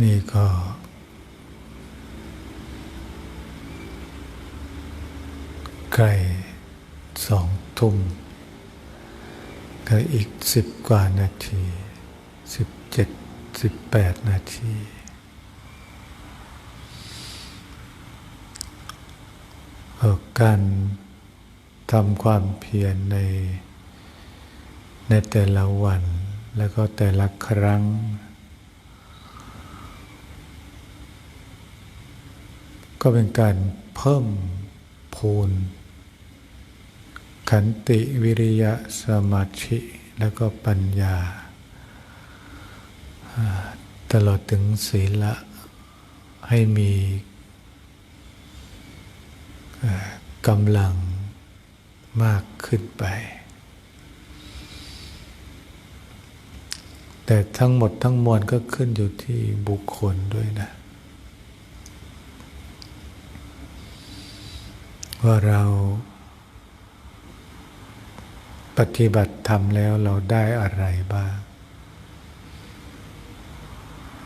นี่ก็ ใกล้สองทุ่มก็อีกสิบกว่านาทีสิบเจ็ดสิบแปดนาทีออการทำความเพียรในในแต่ละวันแล้วก็แต่ละครั้ง ก็เป็นการเพิ่มพูน ขันติวิริยะสมาธิแล้วก็ปัญญา ตลอดถึงศีละ ให้มีกำลังมากขึ้นไป แต่ทั้งหมดทั้งมวลก็ขึ้นอยู่ที่บุคคลด้วยนะ ว่าเราปฏิบัติธรรมแล้วเราได้อะไรบ้าง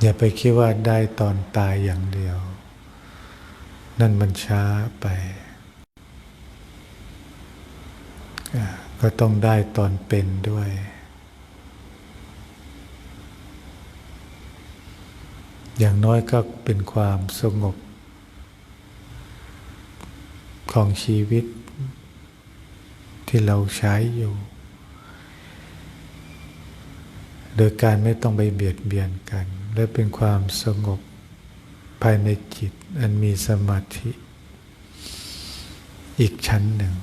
อย่าไปคิดว่าได้ตอนตายอย่างเดียว นั่นมันช้าไป ก็ต้องได้ตอนเป็นด้วย อย่างน้อยก็เป็นความสงบ ของชีวิต ที่เราใช้อยู่ โดยการไม่ต้องไปเบียดเบียนกัน และเป็นความสงบภายในจิต อันมีสมาธิ อีกชั้นหนึ่ง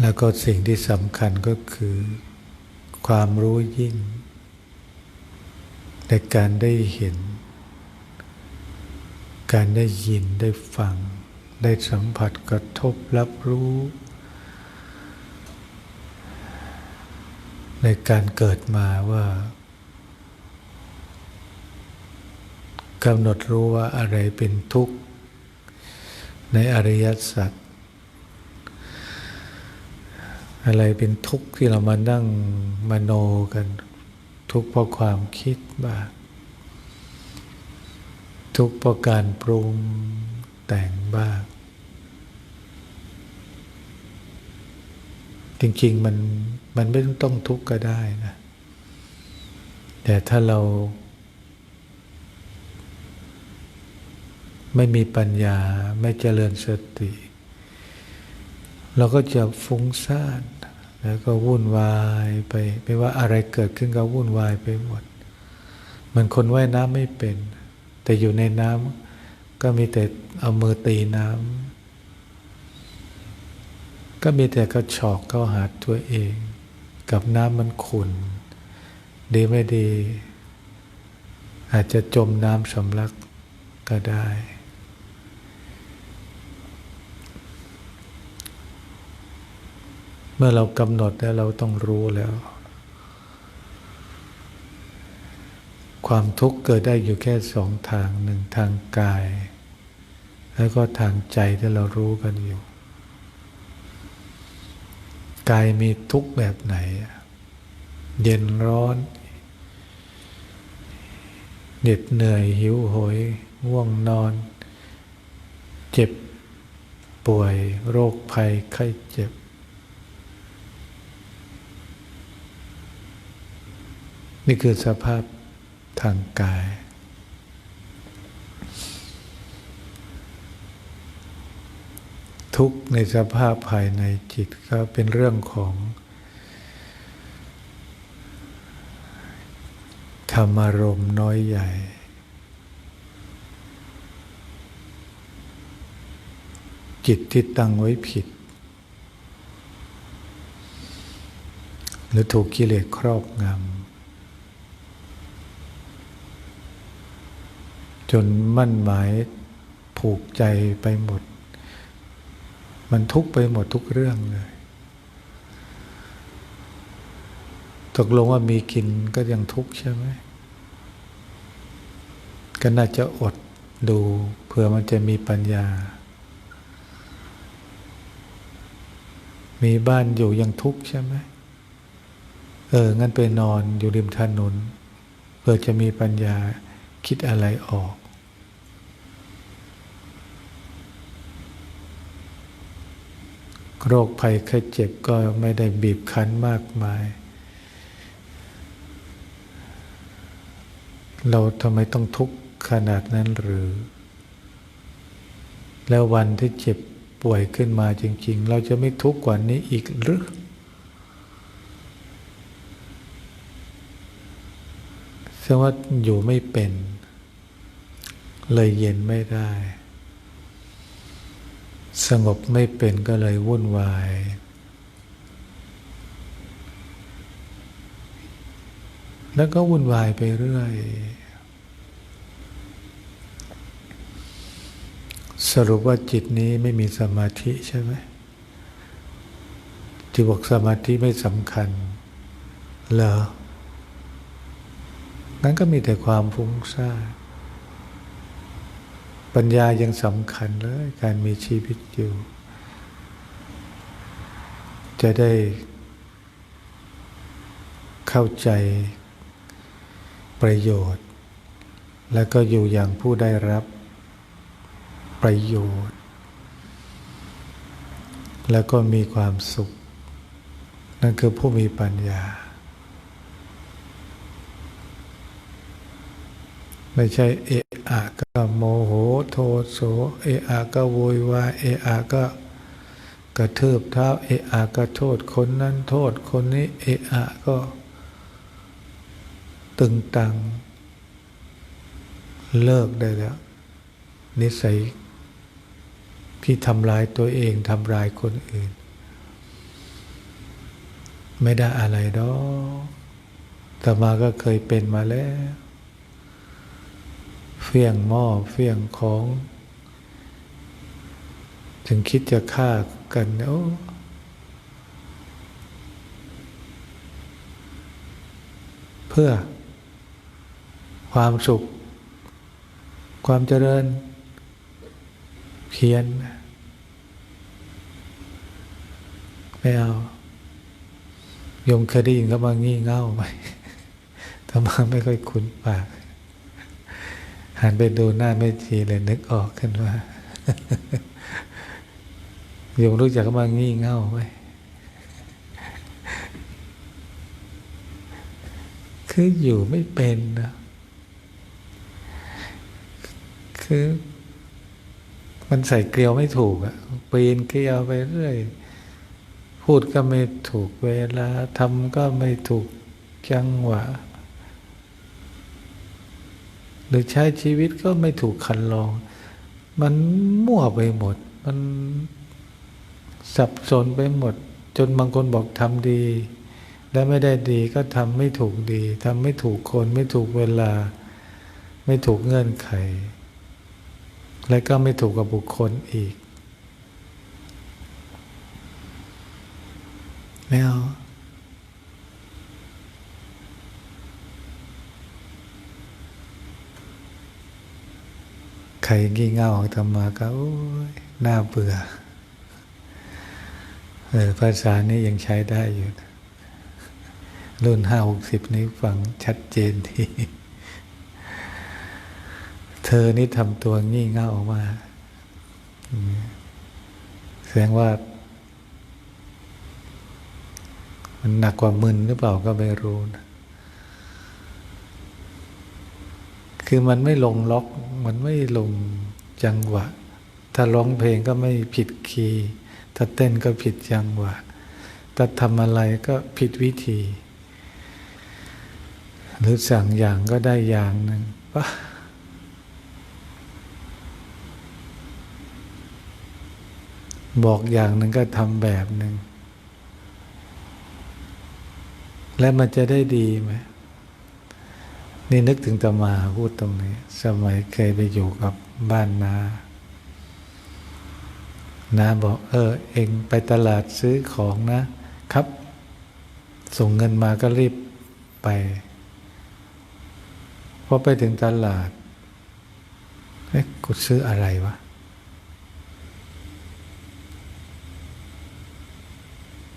แล้วก็สิ่งที่สำคัญก็คือ ความรู้ยิ่ง ในการได้เห็น การได้ยินได้ฟัง ได้สัมผัสกระทบรับรู้ ในการเกิดมาว่ากำหนดรู้ว่าอะไรเป็นทุกข์ ในอริยสัจอะไรเป็นทุกข์ที่เรามานั่งมโนกัน ทุกข์เพราะความคิดบ้าง ทุกข์เพราะการปรุงแต่งบ้าง จริงๆมันมันไม่ต้องทุกข์ก็ได้นะ แต่ถ้าเราไม่มีปัญญาไม่เจริญสติ เราก็จะฟุ้งซ่านแล้วก็วุ่นวายไป ไม่ว่าอะไรเกิดขึ้นก็วุ่นวายไปหมดเหมือนคนว่ายน้ำไม่เป็น แต่อยู่ในน้ำก็มีแต่เอามือตีน้ำก็มีแต่กระชอกเข้าหาตัวเอง กับน้ำมันขุ่นดีไม่ดี อาจจะจมน้ำสำลักก็ได้ เมื่อเรากำหนดแล้วเราต้องรู้แล้ว ความทุกข์เกิดได้อยู่แค่สองทางหนึ่งทางกาย แล้วก็ทางใจที่เรารู้กันอยู่ กายมีทุกข์แบบไหน เย็นร้อนเหน็ดเหนื่อยหิวโหยง่วงนอน เจ็บป่วยโรคภัยไข้เจ็บ นี่คือสภาพ ทางกาย ทุกในสภาพภายในจิตก็เป็นเรื่องของธรรมารมณ์น้อยใหญ่ จิตที่ตั้งไว้ผิด หรือถูกกิเลสครอบงำ จนมั่นหมายผูกใจไปหมด มันทุกไปหมดทุกเรื่องเลยตกลงว่ามีกินก็ยังทุกข์ใช่ไหมก็น่าจะอดดูเผื่อมันจะมีปัญญา มีบ้านอยู่ยังทุกข์ใช่ไหมเออ งั้นไปนอนอยู่ริมถนนเพื่อจะมีปัญญาคิดอะไรออก โรคภัยไข้เจ็บก็ไม่ได้บีบคั้นมากมาย เราทำไมต้องทุกข์ขนาดนั้นหรือ แล้ววันที่เจ็บป่วยขึ้นมาจริง ๆ เราจะไม่ทุกข์กว่านี้อีกหรือแสดงว่าอยู่ไม่เป็น เลยเย็นไม่ได้ สงบไม่เป็นก็เลยวุ่นวาย แล้วก็วุ่นวายไปเรื่อย สรุปว่าจิตนี้ไม่มีสมาธิใช่ไหมที่บอกสมาธิไม่สำคัญ เหรอนั้นก็มีแต่ความฟุ้งซ่าน ปัญญายังสำคัญเลย การมีชีวิตอยู่ จะได้เข้าใจประโยชน์ และก็อยู่อย่างผู้ได้รับประโยชน์ แล้วก็มีความสุข นั่นคือผู้มีปัญญา ไม่ใช่เอะอะก็โมโหโทโสเอะอะก็โวยวายเอะอะก็กระทืบเท้าเอะอะก็โทษคนนั้นโทษคนนี้เอะอะก็ ตึงตัง เลิกได้แล้ว นิสัยที่ทำลายตัวเองทำลายคนอื่น ไม่ได้อะไรดอกแต่มาก็เคยเป็นมาแล้ว เฟี้ยงหม้อเฟี้ยงของ ถึงคิดจะฆ่ากันโอ้เพื่อ ความสุข ความเจริญเพียรไม่เอายมเคยได้ยินเขามางี่เง่าไหมทำไมไม่ค่อยคุ้นปาก หันไปดูหน้าไม่ชีเลยนึกออกขึ้นว่าโยมรู้จักเขามางี่เง่าไหมคืออยู่ไม่เป็นนะคือ มันใส่เกลียวไม่ถูกอะปีนเกลียวไปเรื่อย พูดก็ไม่ถูกเวลาทำก็ไม่ถูกจังหวะ หรือใช้ชีวิตก็ไม่ถูกคันลอง มันมั่วไปหมด มันสับสนไปหมด จนบางคนบอกทำดี แล้วไม่ได้ดีก็ทำไม่ถูกดีทำไม่ถูกคน ไม่ถูกเวลา ไม่ถูกเงื่อนไข และก็ไม่ถูกกับบุคคลอีก ไม่เอา ใครงี่เง่าทำมาก็โอ้ยน่าเบื่อเออภาษานี้ยังใช้ได้อยู่รุ่นห้าหกสิบนี้ฟังชัดเจนทีเธอนี่ทำตัวงี่เง่ามาแสดงว่า มันหนักกว่ามึนหรือเปล่าก็ไม่รู้นะ คือมันไม่ลงล็อก มันไม่ลงจังหวะ ถ้าร้องเพลงก็ไม่ผิดคีย์ถ้าเต้นก็ผิดจังหวะ ถ้าทำอะไรก็ผิดวิธี หรือสั่งอย่างก็ได้อย่างหนึ่งปะบอกอย่างหนึ่งก็ทำแบบหนึ่ง และมันจะได้ดีไหม นี่นึกถึงตมาพูดตรงนี้ สมัยเคยไปอยู่กับบ้านนานาบอกเออ เองไปตลาดซื้อของนะ ครับ ส่งเงินมาก็รีบไปพอไปถึงตลาดเอ๊ะกูซื้ออะไรวะ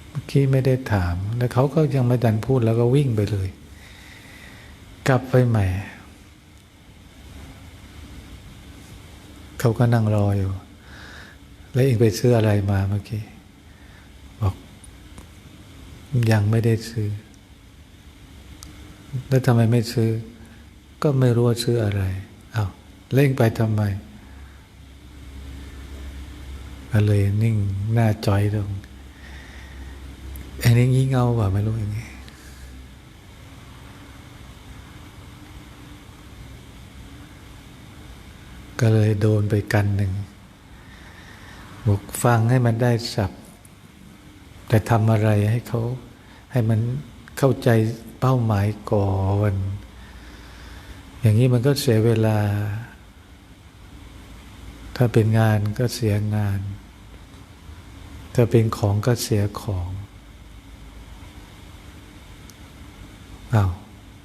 เมื่อกี้ไม่ได้ถาม แล้วเขาก็ยังไม่ดันพูดแล้วก็วิ่งไปเลย กลับไปใหม่ เขาก็นั่งรออยู่ แล้วเองไปซื้ออะไรมาเมื่อกี้ บอก ยังไม่ได้ซื้อ แล้วทำไมไม่ซื้อ ก็ไม่รู้ว่าซื้ออะไร เอา้าเล่งไปทำไมก็เลยนิ่งหน้าจอยตรงอันนี้งี้เงาว่าไม่รู้อย่างนี้ ก็เลยโดนไปกันหนึ่งบอกฟังให้มันได้สับ แต่ทำอะไรให้เขาให้มันเข้าใจเป้าหมายก่อนอย่างนี้มันก็เสียเวลา ถ้าเป็นงานก็เสียงาน ถ้าเป็นของก็เสียของอา้าว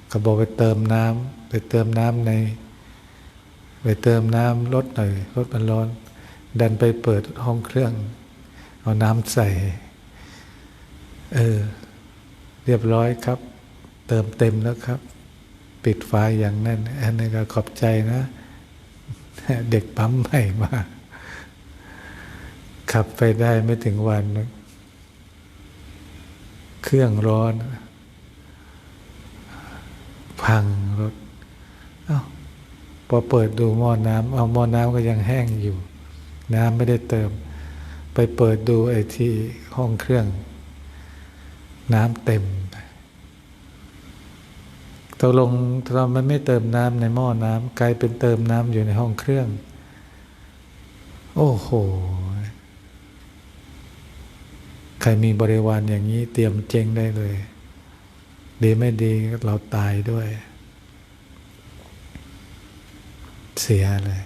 เขาบอกไปเติมน้ำไปเติมน้ำใน ไปเติมน้ำลดหน่อยรถมันร้อน ดันไปเปิดห้องเครื่อง เอาน้ำใส่ เออ เรียบร้อยครับ เติมเต็มแล้วครับ ปิดไฟอย่างนั้นอันนี้ก็ขอบใจนะ เด็กปั๊มใหม่มา ขับไปได้ไม่ถึงวัน เครื่องร้อน พังรถ พอเปิดดูหม้อน้ำเอาหม้อน้ำก็ยังแห้งอยู่ น้ำไม่ได้เติม ไปเปิดดูไอ้ที่ห้องเครื่อง น้ำเต็มตกลงเรามันไม่เติมน้ำในหม้อน้ำกลายเป็นเติมน้ำอยู่ในห้องเครื่อง โอ้โห ใครมีบริวารอย่างนี้เตรียมเจงได้เลย ดีไม่ดีเราตายด้วย เสียเลย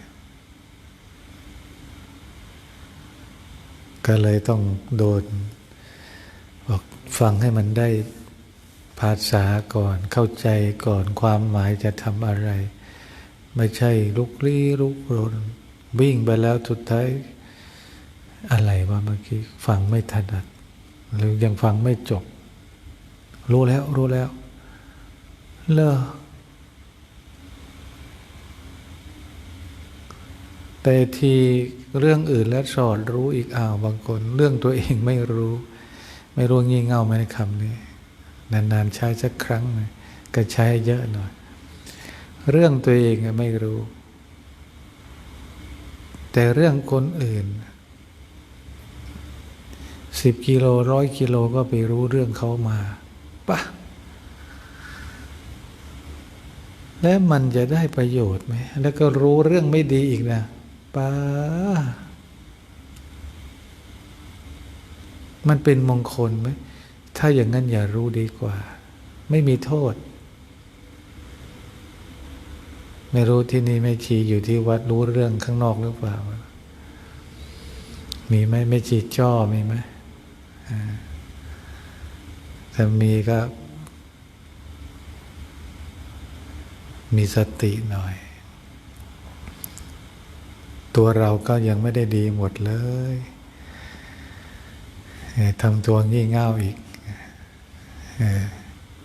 ก็เลยต้องโดนบอกฟังให้มันได้ภาษาก่อนเข้าใจก่อนความหมายจะทำอะไร ไม่ใช่ลุกลี้ลุกรน วิ่งไปแล้วสุดท้ายอะไรวะเมื่อกี้ฟังไม่ถนัด หรือยังฟังไม่จบ รู้แล้วรู้แล้วเลอ แต่ทีเรื่องอื่นแล้วสอนรู้อีกอ้าวบางคน เรื่องตัวเองไม่รู้ ไม่รู้งี่เง่าไหมคำนี้ นานๆใช้สักครั้งก็ใช้เยอะหน่อย เรื่องตัวเองไม่รู้ แต่เรื่องคนอื่นสิบกิโลร้อยกิโลก็ไปรู้เรื่องเขามาปะแล้วมันจะได้ประโยชน์ไหม แล้วก็รู้เรื่องไม่ดีอีกนะ ป้ามันเป็นมงคลไหม ถ้าอย่างนั้นอย่ารู้ดีกว่า ไม่มีโทษ ไม่รู้ที่นี่ไม่ชีอยู่ที่วัดรู้เรื่องข้างนอกหรือเปล่า มีไหมไม่ชีจ้อมีไหมถ้ามีก็ มีสติหน่อย ตัวเราก็ยังไม่ได้ดีหมดเลยทำตัวงี่เง่าอีก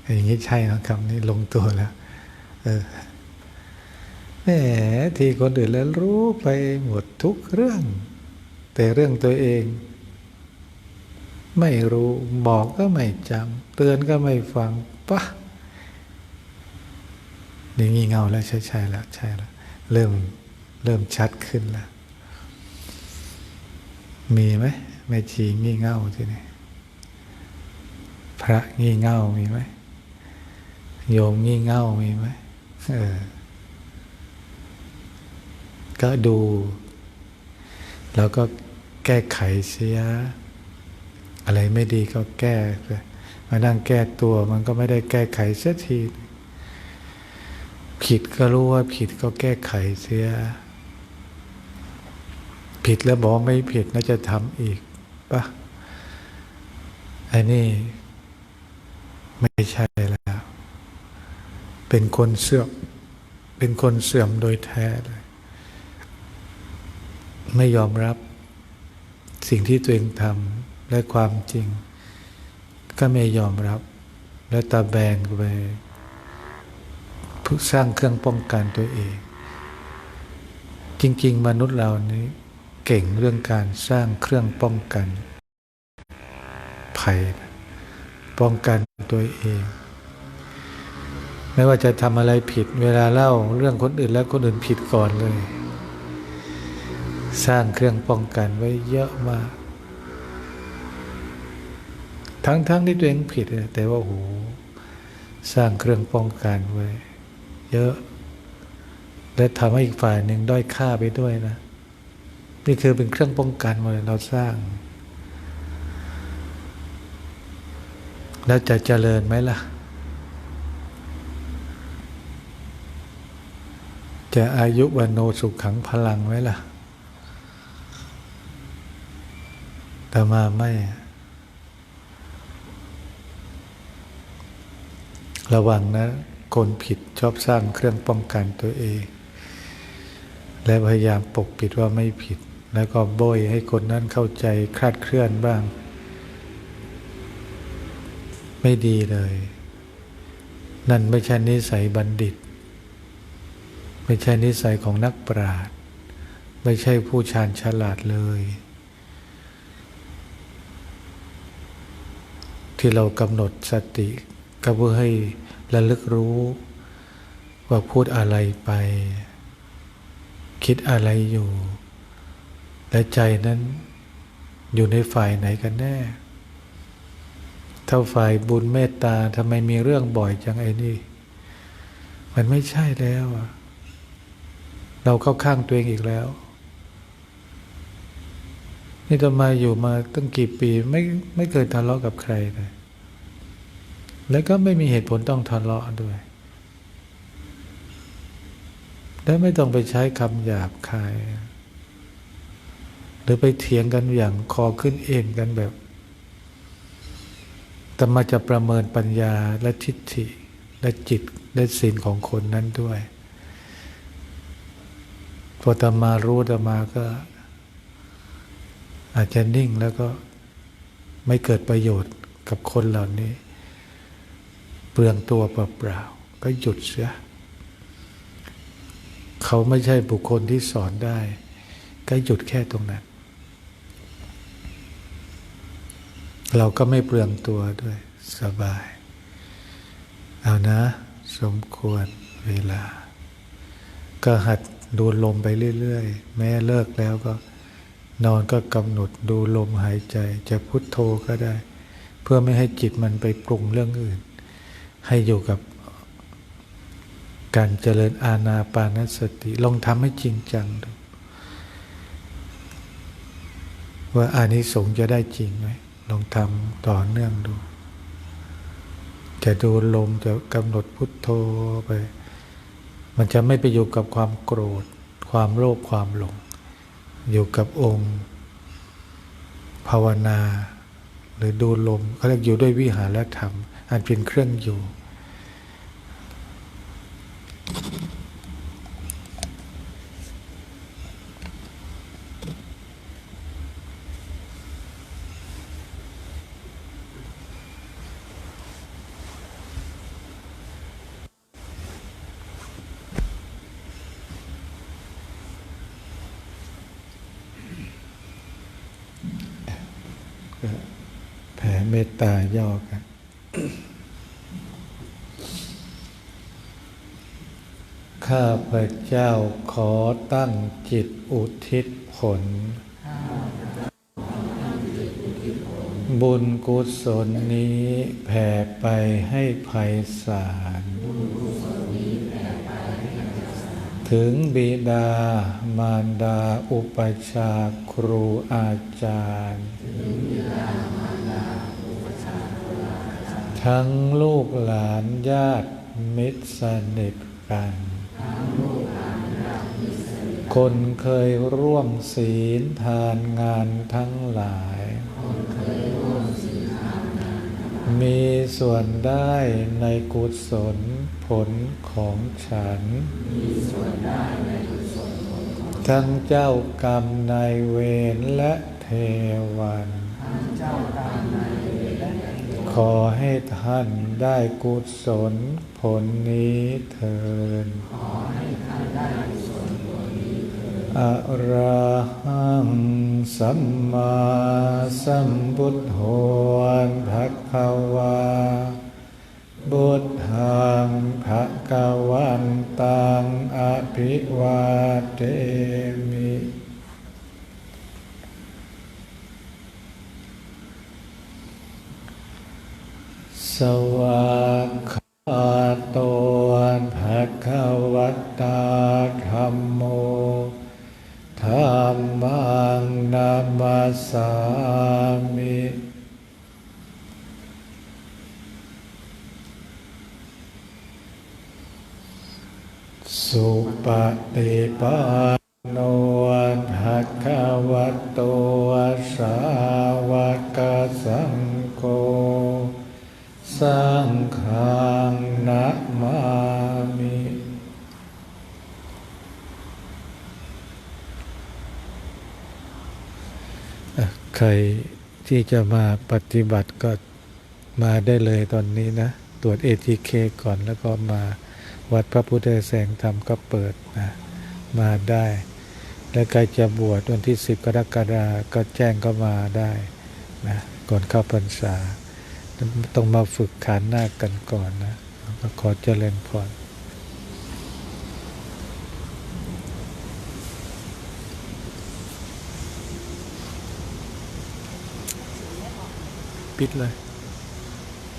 อย่างนี้ใช่นะคำนี้ลงตัวแล้วแหมที่คนอื่นแล้วรู้ไปหมดทุกเรื่อง แต่เรื่องตัวเอง ไม่รู้บอกก็ไม่จำเตือนก็ไม่ฟังปะนี่งี่เง่าแล้วใช่ใช่แล้วใช่แล้วเริ่ม เริ่มชัดขึ้นแล้วมีไหมแม่ชีงี่เง่าที่นี่พระงี่เง่ามีไหมโยมงี่เง่ามีไหมเออก็ดู แล้วก็แก้ไขเสีย อะไรไม่ดีก็แก้มานั่งแก้ตัวมันก็ไม่ได้แก้ไขเสียที ผิดก็รู้ว่าผิดก็แก้ไขเสีย ผิดแล้วบอกไม่ผิดน่าจะทำอีกปะไอ้นี่ไม่ใช่แล้ว เป็นคนเสื่อม เป็นคนเสื่อมโดยแท้เลย ไม่ยอมรับสิ่งที่ตัวเองทำและความจริง ก็ไม่ยอมรับ แล้วตาแบงไปสร้างเครื่องป้องกันตัวเอง จริง ๆ มนุษย์เรานี้ เก่งเรื่องการสร้างเครื่องป้องกัน ภัย ป้องกันตัวเอง ไม่ว่าจะทำอะไรผิด เวลาเล่าเรื่องคนอื่นแล้วคนอื่นผิดก่อนเลย สร้างเครื่องป้องกันไว้เยอะมาก ทั้งๆทที่ตัวเองผิดแต่ว่าโหสร้างเครื่องป้องกันไว้ เยอะ และทำให้อีกฝ่ายหนึ่งด้อยค่าไปด้วยนะ นี่คือเป็นเครื่องป้องกันมาเลยเราสร้าง แล้วจะเจริญไหมล่ะ จะอายุวันโนสุขขังพลังไหมล่ะแต่มาไม่ระวังนะ คนผิดชอบสร้างเครื่องป้องกันตัวเอง และพยายามปกปิดว่าไม่ผิด แล้วก็โบยให้คนนั้นเข้าใจคลาดเคลื่อนบ้าง ไม่ดีเลย นั่นไม่ใช่นิสัยบัณฑิต ไม่ใช่นิสัยของนักปราชญ์ไม่ใช่ผู้ชาญฉลาดเลย ที่เรากำหนดสติก็เพื่อให้ระลึกรู้ว่าพูดอะไรไป คิดอะไรอยู่ และใจนั้นอยู่ในฝ่ายไหนกันแน่ ถ้าฝ่ายบุญเมตตาทำไมมีเรื่องบ่อยจังไอ้นี่ มันไม่ใช่แล้ว เราเข้าข้างตัวเองอีกแล้ว นี่จะมาอยู่มาตั้งกี่ปีไม่ไม่เคยทะเลาะกับใครเลย แล้วก็ไม่มีเหตุผลต้องทะเลาะด้วย และไม่ต้องไปใช้คำหยาบคาย หรือไปเถียงกันอย่างคอขึ้นเองกันแบบแต่มาจะประเมินปัญญาและทิฏฐิและจิตและศีลของคนนั้นด้วย พอตมารู้ตมาก็ อาจจะนิ่งแล้วก็ไม่เกิดประโยชน์กับคนเหล่านี้ เปลืองตัวเปล่าๆก็หยุดเสียเขาไม่ใช่บุคคลที่สอนได้ ก็หยุดแค่ตรงนั้น เราก็ไม่เปลืองตัวด้วยสบาย เอานะ สมควรเวลา ก็หัดดูลมไปเรื่อย ๆ แม้เลิกแล้วก็ นอนก็กำหนดดูลมหายใจ จะพุทโธก็ได้ เพื่อไม่ให้จิตมันไปปรุงเรื่องอื่น ให้อยู่กับการเจริญอาณาปานสติ ลองทำให้จริงจังดูว่าอานิสงส์จะได้จริงไหม ลองทำต่อเนื่องดู จะดูลมจะกำหนดพุทโธไป มันจะไม่ไปอยู่กับความโกรธ ความโลภความหลง อยู่กับองค์ ภาวนา หรือดูลมเขาเรียกอยู่ด้วยวิหารธรรม อันเป็นเครื่องอยู่ แผ่เมตตาย่อกัน ข้าพเจ้าขอตั้งจิตอุทิศผล บุญกุศลนี้แผ่ไปให้ภัยสารถึงบิดามารดาอุปชฌาย์ครูอาจารย์ ทั้งลูกหลานญาติมิตรสนิทกัน คนเคยร่วมศีลทานงานทั้งหลาย มีส่วนได้ในกุศลผลของฉัน ทั้งเจ้ากรรมนายเวรและเทวันขขอให้ท่านได้กุศลผลนี้เถิด อระหังสัมมาสัมพุทโธภะคะวาบุตธังภะคะวันตังอภิวาเทมิ สวากขา มาสามิ สุปฏิปันโนภะคะวะโตสาวกสังโฆ สังฆังนะมามิ อะ ใครที่จะมาปฏิบัติก็มาได้เลยตอนนี้นะ ตรวจ ATK ก่อนแล้วก็มาวัดพระพุทธแสงธรรมก็เปิดนะมาได้ แล้วใครจะบวชวันที่ 10 กรกฎาคมก็แจ้งก็มาได้นะก่อนเข้าพรรษา ต้องมาฝึกขานหน้ากันก่อนนะก็ขอเจริญพร ปิดเลย